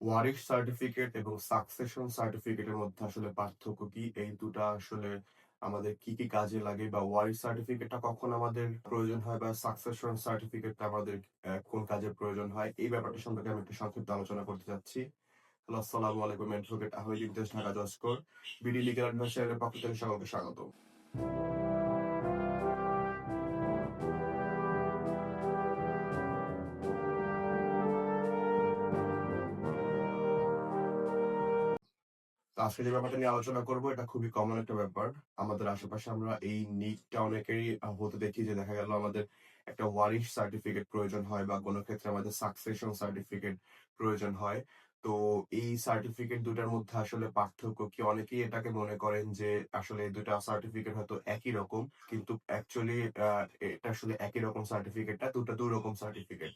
ওয়ারিশ certificate এবং succession সার্টিফিকেটের মধ্যে আসলে পার্থক্য কি? এই দুটা আসলে আমাদের কি, কি কাজে লাগে বা ওয়ারিশ সার্টিফিকেটটা কখন আমাদের প্রয়োজন হয় বা সাকসেশন সার্টিফিকেটটা আমাদের কোন কাজে প্রয়োজন হয়? এই ব্যাপারটা সম্পর্কে আমি একটু সংক্ষিপ্ত আলোচনা করতে চাচ্ছি। হ্যালো, আসসালামু আলাইকুম। অ্যাডভোকেট আহিদ ঢাকা জজ কোর্ট। বিডি লিগ্যাল অ্যাডভাইজারের পক্ষ থেকে সকলকে স্বাগত। আজকে যে ব্যাপারটা নিয়ে আলোচনা করব এটা খুবই কমন একটা ব্যাপার। আমাদের আশেপাশে আমরা এই নিটটা অনেকেরই হতে দেখি যে দেখা গেল আমাদের একটা ওয়ারিশ সার্টিফিকেট প্রয়োজন হয় বা কোনো ক্ষেত্রে আমাদের সাকসেশন সার্টিফিকেট প্রয়োজন হয়। তো এই সার্টিফিকেট দুটার মধ্যে আসলে পার্থক্য কি? অনেকেই এটাকে মনে করেন যে আসলে এই ২ সার্টিফিকেট হয়তো একই রকম। কিন্তু অ্যাকচুয়ালি এটা আসলে একই রকম সার্টিফিকেট না, ২ টা ২ রকম সার্টিফিকেট।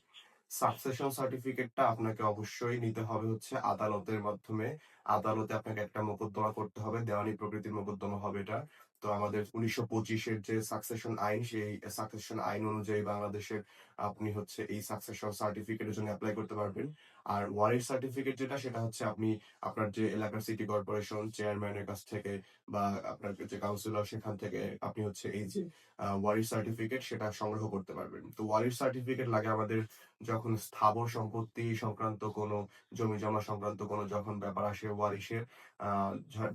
সাকসেশন সার্টিফিকেটটা আপনাকে অবশ্যই নিতে হবে হচ্ছে আদালতের মাধ্যমে। আদালতে আপনাকে একটা মোকদ্দমা করতে হবে। দেওয়ানি প্রকৃতির মোকদ্দমা হবে এটা। তো আমাদের ১৯২৫ এর যে সাকসেশন আইন, সেই সাকসেশন আইন অনুযায়ী বাংলাদেশের আপনি হচ্ছে এই সাকসেশন সার্টিফিকেটের জন্য এপ্লাই করতে পারবেন। আর ওয়ারিশ সার্টিফিকেট যেটা সেটা হচ্ছে আপনি আপনার যে এলাকার সিটি কর্পোরেশন চেয়ারম্যানের কাছ থেকে বা আপনার যে কাউন্সিলর সেখান থেকে আপনি হচ্ছে এই যে ওয়ারিশ সার্টিফিকেট সেটা সংগ্রহ করতে পারবেন। তো ওয়ারিশ সার্টিফিকেট লাগে আমাদের যখন স্থাবর সম্পত্তি সংক্রান্ত কোনো জমি-জমা সংক্রান্ত কোনো যখন ব্যাপার আসে ওয়ারিশের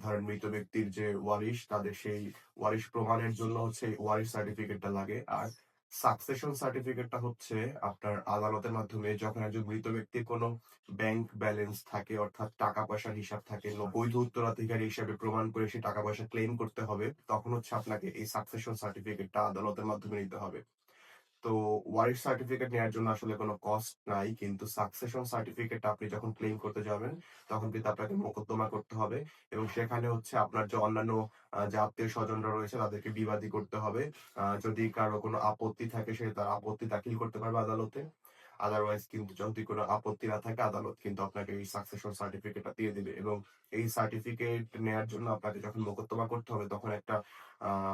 ধরেন মৃত ব্যক্তির যে ওয়ারিশ তাদের সেই ওয়ারিশ প্রমাণের জন্য হচ্ছে ওয়ারিশ সার্টিফিকেটটা লাগে। আর সাকসেশন সার্টিফিকেটটা হচ্ছে আপনার আদালতের মাধ্যমে যখন একজন মৃত ব্যক্তির কোনো ব্যাংক ব্যালেন্স থাকে অর্থাৎ টাকা-পয়সার হিসাব থাকে, বৈধ উত্তরাধিকারী হিসাবে প্রমাণ করে সেই টাকা-পয়সা ক্লেইম করতে হবে, তখন হচ্ছে আপনাকে এই সাকসেশন সার্টিফিকেটটা আদালতের মাধ্যমে নিতে হবে। তো ওয়ারিশ সার্টিফিকেট নেওয়ার জন্য আসলে কোনো কস্ট নাই। কিন্তু সাকসেশন সার্টিফিকেট আপনি যখন ক্লেম করতে যাবেন, তখন কিন্তু আপনাকে মোকদ্দমা করতে হবে এবং সেখানে হচ্ছে আপনার যে অন্যান্য যে আত্মীয়-স্বজনরা রয়েছে তাদেরকে বিবাদী করতে হবে। যদি কারও কোনো আপত্তি থাকে সে তার আপত্তি দাখিল করতে পারবে আদালতে। আদারওয়াইজ কিন্তু যদি কোনো আপত্তি না থাকে আদালত কিন্তু আপনাকে এই সাকসেশন সার্টিফিকেটটা দিয়ে দিবে এবং এই সার্টিফিকেট নেয়ার জন্য আপনাকে যখন মোকদ্দমা করতে হবে তখন একটা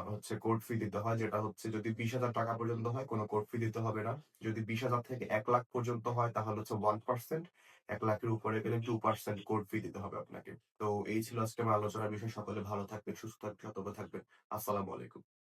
হচ্ছে কোর্ট ফি দিতে হয়। যেটা হচ্ছে যদি ৳২০,০০০ পর্যন্ত হয় কোনো কোর্ট ফি দিতে হবে না। যদি ২০,০০০ থেকে ১,০০,০০০ পর্যন্ত হয় তাহলে হচ্ছে ওয়ান পার্সেন্ট এক লাখের উপরে গেলে 2% কোর্ট ফি দিতে হবে আপনাকে। তো এই ছিল আজকে আমার আলোচনার বিষয়। সকলে ভালো থাকবেন, সুস্থ থাকবেন, সতর্ক থাকবেন। আসসালামু আলাইকুম।